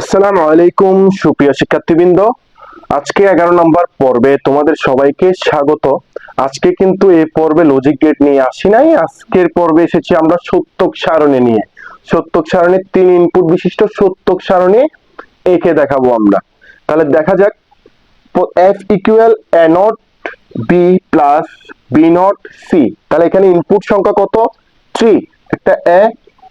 আসসালামু আলাইকুম, সুপ্রিয় শিক্ষার্থীবৃন্দ। আজকে এগারো নম্বর পর্বে তোমাদের সবাইকে স্বাগত। আজকে কিন্তু এই পর্বে লজিক গেট নিয়ে আসি নাই। আজকের পর্বে এসেছি আমরা সত্যক সারণী নিয়ে। সত্যক সারণীর তিন ইনপুট বিশিষ্ট সত্যক সারণী একে দেখাবো আমরা। তাহলে দেখা যাক F equal A not B plus B not C তাহলে এখানে ইনপুট সংখ্যা কত? থ্রি একটা এ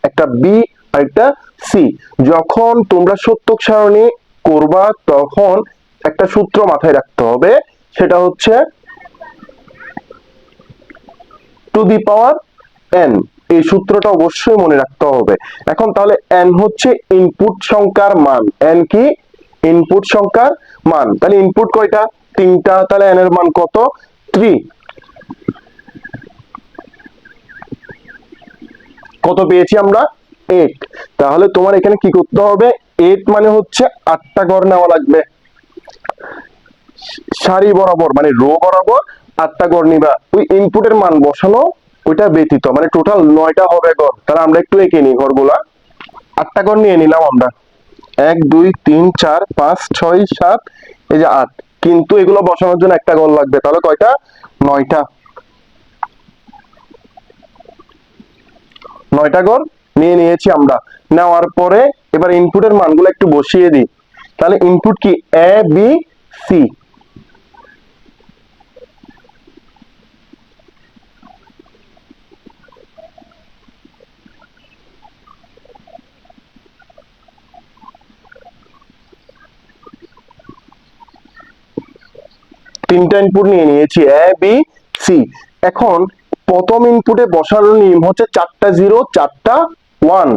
একটা বি আর একটা সি যখন তোমরা সত্যক সারণী করবা, তখন একটা সূত্র মাথায় রাখতে হবে। সেটা হচ্ছে টু দি পাওয়ার এন এই সূত্রটা অবশ্যই মনে রাখতে হবে। এখন তাহলে এন হচ্ছে ইনপুট সংখ্যার মান। এন কি? ইনপুট সংখ্যার মান। তাহলে ইনপুট কয়টা? তিনটা। তাহলে এন এর মান কত? থ্রি কত পেয়েছি আমরা? এইট তাহলে তোমার এখানে কি করতে হবে? এইট মানে হচ্ছে আটটা ঘর নেওয়া লাগবে। সারি বরাবর মানে রো বরাবর আটটা গড় নিবা। ওই ইনপুটের মান বসানো, ওইটা ব্যতীত মানে টোটাল নয়টা হবে গড় তাহলে আমরা একটু এঁকে নিই ঘরগুলা। আটটা গড় নিয়ে নিলাম আমরা। এক, দুই, তিন, চার, পাঁচ, ছয়, সাত, এই যে আট। কিন্তু এগুলো বসানোর জন্য একটা গড় লাগবে। তাহলে কয়টা? নয়টা। নয়টা গড় নিয়ে নিয়েছি আমরা। নেওয়ার পরে এবার ইনপুটের মানগুলো একটু বসিয়ে দিই। তাহলে ইনপুট কি? এ বি সি তিনটা ইনপুট নিয়ে নিয়েছি। এ বি সি এখন প্রথম ইনপুটে বসানোর নিয়ম হচ্ছে চারটা জিরো চারটা ওয়ান।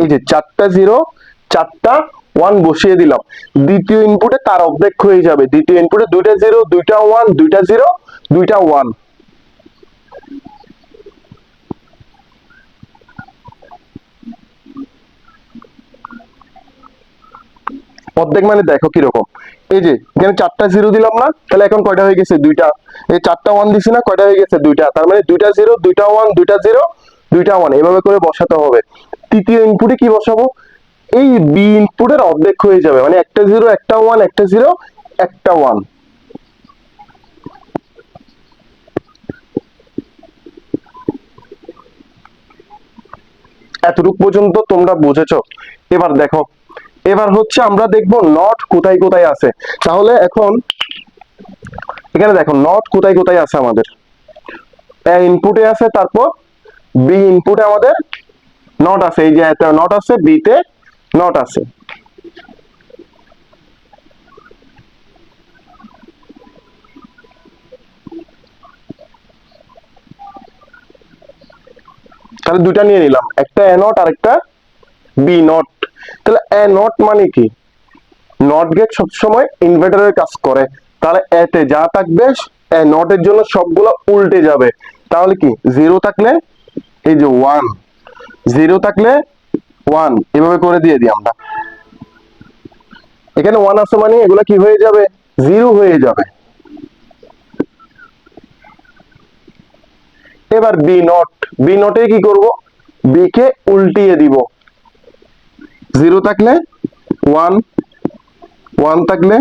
এই যে চারটা জিরো, চারটা, ওয়ান বসিয়ে দিলাম। দ্বিতীয় ইনপুটে তার অর্ধেক হয়ে যাবে। দ্বিতীয় ইনপুটে দুইটা জিরো, দুইটা ওয়ান, দুইটা জিরো, দুইটা ওয়ান। অর্ধেক মানে দেখো কীরকম। এই যে, এখানে চারটা জিরো দিলাম না, তাহলে এখন কয়টা হয়ে গেছে? দুইটা। এই চারটা ওয়ান দিছি না, কয়টা হয়ে গেছে? দুইটা। তার মানে দুইটা জিরো দুইটা ওয়ান দুইটা জিরো দুইটা ওয়ান এভাবে করে বসাতে হবে। তৃতীয় ইনপুটে কি বসাবো? এই বি ইনপুটের অর্ধেক হয়ে যাবে। মানে একটা জিরো একটা ওয়ান একটা জিরো একটা ওয়ান এতটুক পর্যন্ত তোমরা বুঝেছ। এবার দেখো এবার হচ্ছে আমরা দেখব নট কোথায় কোথায় আছে। তাহলে এখন এখানে দেখো নট কোথায় কোথায় আছে আমাদের। এ ইনপুটে আছে, তারপর বি ইনপুটে আমাদের নট আছে। এই যে নট আছে বিতে নট আছে। তাহলে দুইটা নিয়ে নিলাম। একটা এ নট আর একটা বি নট তাহলে এ নট মানে কি? নট গেট সবসময় ইনভার্টারের কাজ করে। তাহলে এতে যা থাকবে, এ নট এর জন্য সবগুলো উল্টে যাবে। তাহলে কি? জিরো থাকলে এই যে ওয়ান জিরো থাকলে ওয়ান এভাবে করে দিয়ে দিই আমরা। এখানে ওয়ান আছে মানে এগুলো কি হয়ে যাবে? জিরো হয়ে যাবে। এবার বি নট বি নটে কি করব? বি কে উল্টিয়ে দিব। জিরো থাকলে ওয়ান ওয়ান থাকলে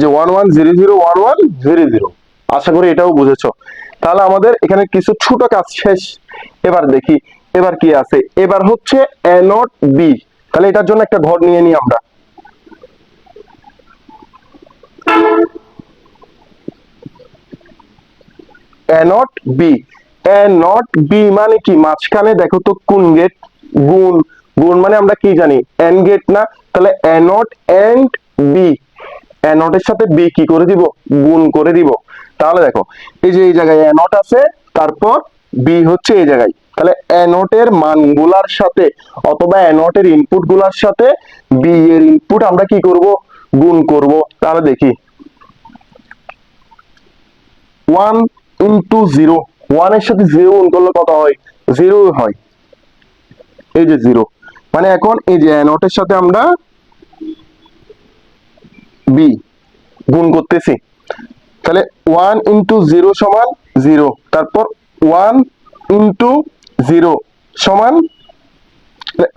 যে one one, zero zero, one one, zero zero. আশা করি এটাও বুঝেছ। তাহলে আমাদের এখানে কিছু ছোট কাজ শেষ। এবার দেখি, এবার কি আছে? এবার হচ্ছে এ নট বি তাহলে এটার জন্য একটা ঘর নিয়ে নিই আমরা A not B A not B মানে কি? মাঝখানে দেখো তো কোন গেট গুণ। গুণ মানে আমরা কি জানি? এন গেট না? তাহলে A not and B A নটের সাথে বি কি করে দিব? গুণ করে দিব। তাহলে দেখো, এই যে এই জায়গায় এ নট আছে, তারপর বি হচ্ছে এই জায়গায়। তাহলে এ মানগুলার সাথে অথবা এ নটের ইনপুটগুলার সাথে বি এর ইনপুট আমরা কি করব? গুণ করব। তাহলে দেখি। ওয়ান ইন্টু জিরো ওয়ানের সাথে জিরো গুণ করলে কত হয়? জিরো হয়। এই যে জিরো মানে এখন এই যে নটের সাথে আমরা বি গুণ করতেছি। তাহলে ওয়ান ইন্টু জিরো সমান জিরো তারপর ওয়ান ইন্টু জিরো সমান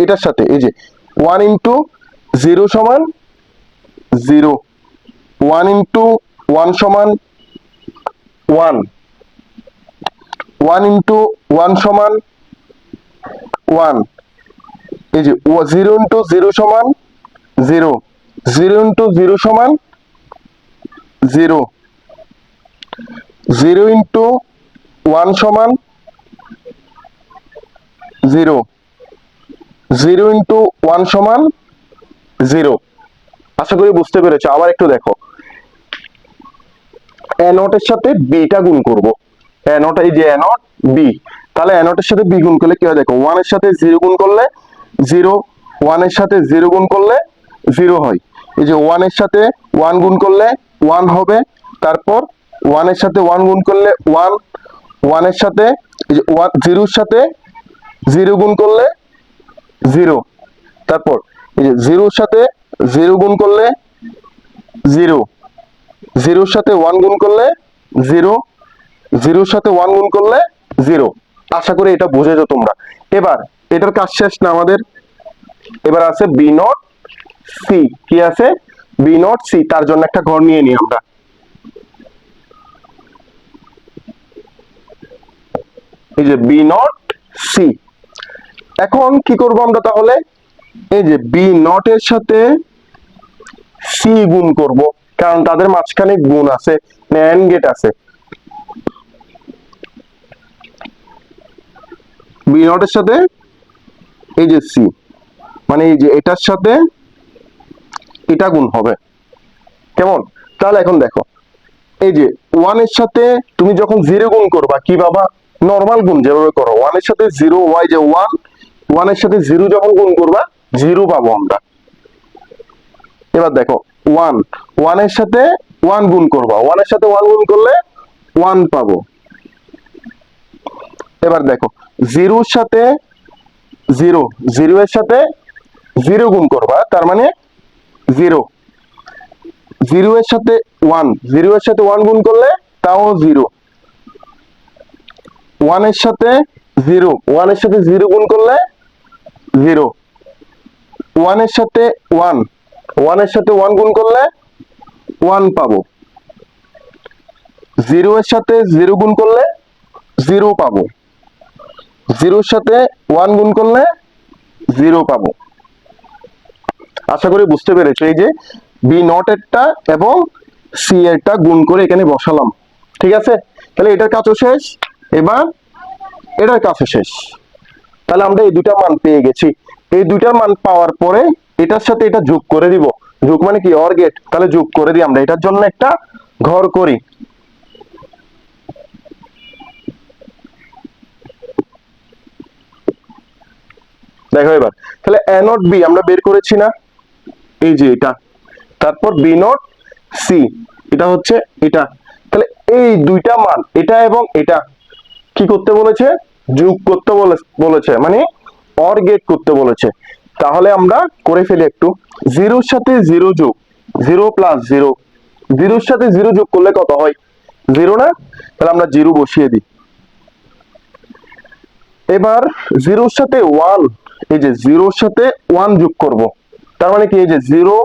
এটার সাথে। এই যে ওয়ান ইন্টু জিরো সমান জিরো ওয়ান ইন্টু ওয়ান সমান ওয়ান ওয়ান ইন্টু ওয়ান সমান ওয়ান। এই যে জিরো ইন্টু জিরো সমান জিরো। জিরো ইন্টু জিরো সমান জিরো। জিরো ইন্টু ওয়ান সমান জিরো। জিরো ইন্টু ওয়ান সমান জিরো। আশা করি বুঝতে পেরেছ। আবার একটু দেখো। এ নটের সাথে বিটা গুণ করব। এ এই যে এ বি। তাহলে এ সাথে বি গুণ করলে কি হয় দেখো ওয়ানের সাথে জিরো গুণ করলে জিরো ওয়ানের সাথে জিরো গুণ করলে জিরো হয়। এই যে ওয়ানের সাথে ওয়ান গুণ করলে ওয়ান হবে, তারপর ওয়ানের সাথে ওয়ান গুণ করলে ওয়ান ওয়ানের সাথে ওয়ান জিরোর সাথে জিরো গুণ করলে জিরো তারপর এই যে জিরোর সাথে জিরো গুণ করলে জিরো জিরোর সাথে ওয়ান গুণ করলে জিরো জিরোর সাথে ওয়ান গুণ করলে জিরো আশা করি এটা বুঝেছ তোমরা। এবার, এটার কাজ শেষ না আমাদের। এবার আছে বি নট সি কি আছে? বি নট সি তার জন্য একটা ঘর নিয়ে নিই আমরা। এই যে বি নট সি এখন কি করব আমরা তাহলে? এই যে বি নট এর সাথে সি গুণ করব। কারণ তাদের মাঝখানে গুণ আছে ন্যান গেট আছে। বি নট এর সাথে এই যে সি মানে এই যে এটার সাথে এটা গুণ হবে। কেমন? তাহলে এখন দেখো, এই যে ওয়ানের সাথে তুমি যখন জিরো গুণ করবা, কি বাবা নর্মাল গুণ যেভাবে করো ওয়ানের সাথে জিরো ওয়াই যে ওয়ান ওয়ানের সাথে জিরো যখন গুণ করবা জিরো পাবো আমরা। এবার দেখো ওয়ান ওয়ানের সাথে ওয়ান গুণ করবা ওয়ানের সাথে ওয়ান গুণ করলে ওয়ান পাবো। এবার দেখো, জিরোর সাথে জিরো জিরো এর সাথে জিরো গুণ করবা, তার মানে জিরো। জিরো এর সাথে ওয়ান জিরো এর সাথে ওয়ান গুণ করলে তাও জিরো। ওয়ানের সাথে জিরো ওয়ানের সাথে জিরো গুণ করলে জিরো। ওয়ানের সাথে ওয়ান ওয়ানের সাথে ওয়ান গুণ করলে ওয়ান পাবো। জিরো এর সাথে জিরো গুণ করলে জিরো পাবো। জিরোর সাথে ওয়ান গুণ করলে জিরো পাবো। আশা করি বুঝতে পেরেছ, এই যে বি নট এরটা এবং সি এরটা গুণ করে এখানে বসালাম। ঠিক আছে? তাহলে এটার কাজও শেষ। এবার এটার কাজও শেষ। তাহলে আমরা এই দুটা মান পেয়ে গেছি। এই দুইটার মান পাওয়ার পরে এটার সাথে এটা যোগ করে দিব। যোগ মানে কি? অর গেট তাহলে যোগ করে দিই আমরা। এটার জন্য একটা ঘর করি। দেখো এবার। তাহলে এ নট বি আমরা বের করেছি না। এই যে এটা। তারপর বি নট সি এটা হচ্ছে এটা। তাহলে এই দুইটা মান, এটা এবং এটা, কি করতে বলেছে? যোগ করতে বলেছে। মানে অর গেট করতে বলেছে। তাহলে আমরা করে ফেলি একটু। জিরোর সাথে জিরো যোগ। Zero plus zero. জিরোর সাথে জিরো যোগ করলে কত হয়? জিরো না? তাহলে আমরা জিরো বসিয়ে দিই। এবার জিরোর সাথে ওয়ান এই যে জিরোর সাথে ওয়ান যোগ করব। তার মানে কি? এই যে জিরো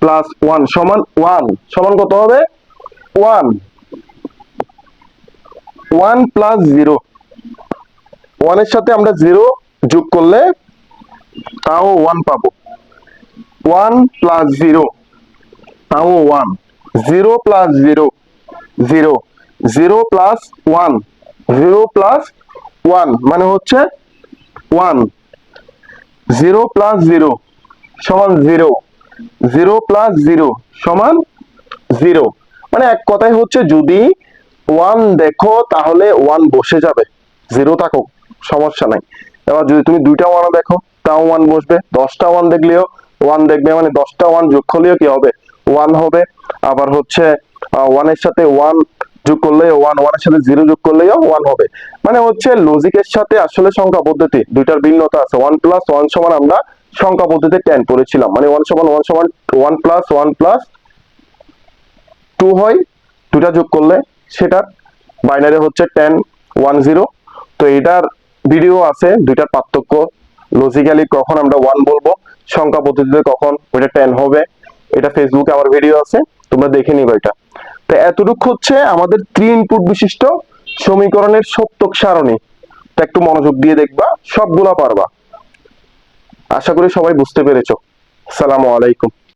প্লাস ওয়ান সমান ওয়ান সমান কত হবে? ওয়ান ওয়ান প্লাস জিরো ওয়ানের সাথে আমরা জিরো যোগ করলে তাও ওয়ান পাবো। ওয়ান প্লাস জিরো তাও one zero plus zero zero zero plus one zero plus one মানে হচ্ছে ওয়ান জিরো প্লাস জিরো সমান জিরো। জিরো প্লাস জিরো সমান জিরো। মানে এক কথায় হচ্ছে যদি ওয়ান দেখো তাহলে ওয়ান বসে যাবে। জিরো থাকো সমস্যা নাই। এবার যদি তুমি দুইটা ওয়ান দেখো, তাও ওয়ান বসবে। দশটা ওয়ান দেখলেও ওয়ান দেখবে মানে দশটা ওয়ান যোগ করলেও কি হবে? ওয়ান হবে। আবার হচ্ছে ওয়ানের সাথে ওয়ান যোগ করলে ওয়ান ওয়ানের সাথে জিরো যোগ করলেও ওয়ান হবে। মানে হচ্ছে লজিকের সাথে আসলে সংখ্যা পদ্ধতি, দুইটার ভিন্নতা আছে। ওয়ান প্লাস ওয়ান সমান আমরা সংখ্যা পদ্ধতিতে টেন পড়েছিলাম মানে ওয়ান সমান ওয়ান সমান one plus one plus two হয় দুটা যোগ করলে সেটার বাইনারি হচ্ছে টেন ওয়ান জিরো তো এটার ভিডিও আছে, দুইটার পার্থক্য। লজিক্যালি কখন আমরা ওয়ান বলব? সংখ্যা পদ্ধতিতে কখন ওইটা টেন হবে? এটা ফেসবুকে আমার ভিডিও আছে। তোমরা দেখে নিবে এটা। এতটুকু হচ্ছে আমাদের ত্রি ইনপুট বিশিষ্ট সমীকরণের সত্যক সারণী। তা একটু মনোযোগ দিয়ে দেখবা, সবগুলা পারবা। আশা করি সবাই বুঝতে পেরেছ। সালামু আলাইকুম।